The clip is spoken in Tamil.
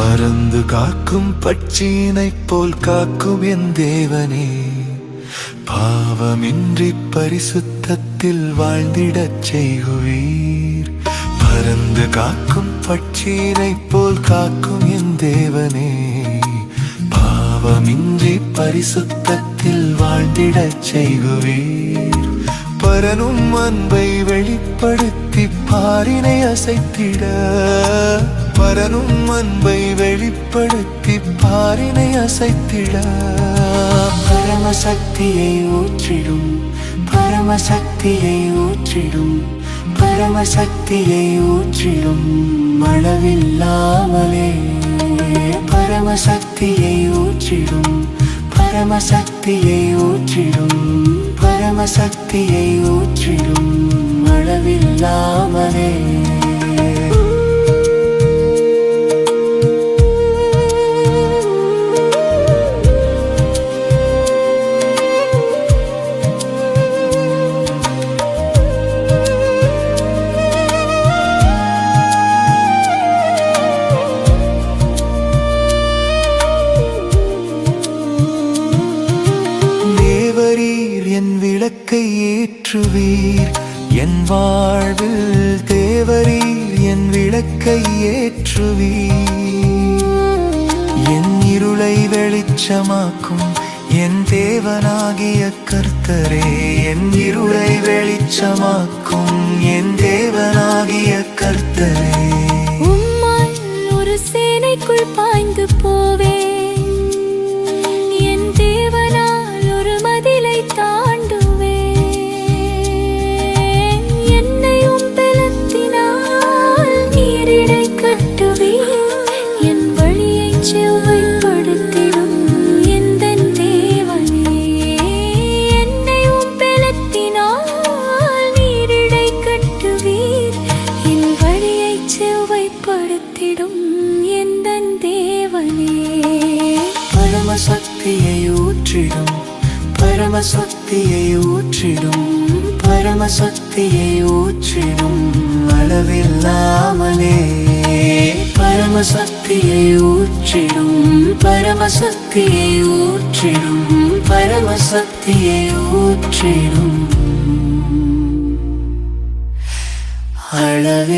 பறந்து காக்கும் பட்சியினைப் போல் காக்கும் என் தேவனே. பாவமின்றி பரிசுத்தத்தில் வாழ்ந்திடச் செய்குவீர். பறந்து காக்கும் பட்சியினைப் போல் காக்கும் என் தேவனே. பாவமின்றி பரிசுத்தத்தில் வாழ்ந்திடச் செய்குவீர். பரனும் அன்பை வெளிப்படுத்தி பாரினை அசைத்திட. பரனும் அன்பை வெளிப்படுத்தி பாரினை அசைத்திட. பரமசக்தியை ஊற்றிடும். பரமசக்தியை ஊற்றிடும். பரமசக்தியை ஊற்றிடும். அளவில்லாமலே பரமசக்தியை ஊற்றிடும். பரமசக்தியை ஊற்றிடும். பரமசக்தியை ஊற்றிடும். அளவில்லாமலே ஏற்றுவீர். என் வாழ்வில் தேவரீர் என் விளக்கை ஏற்றுவீர். என் இருளை வெளிச்சமாக்கும் என் தேவனாகிய கர்த்தரே. என் இருளை வெளிச்சமாக்கும் என் தேவனாகிய கர்த்தரே. ஊற்றிடும். பரமசக்தியை ஊற்றிடும். பரமசக்தியை ஊற்றிடும் அளவில்லாமலே. பரமசக்தியை ஊற்றிடும். பரமசக்தியை ஊற்றிடும். பரமசக்தியை ஊற்றிடும். அளவில்லாமலே.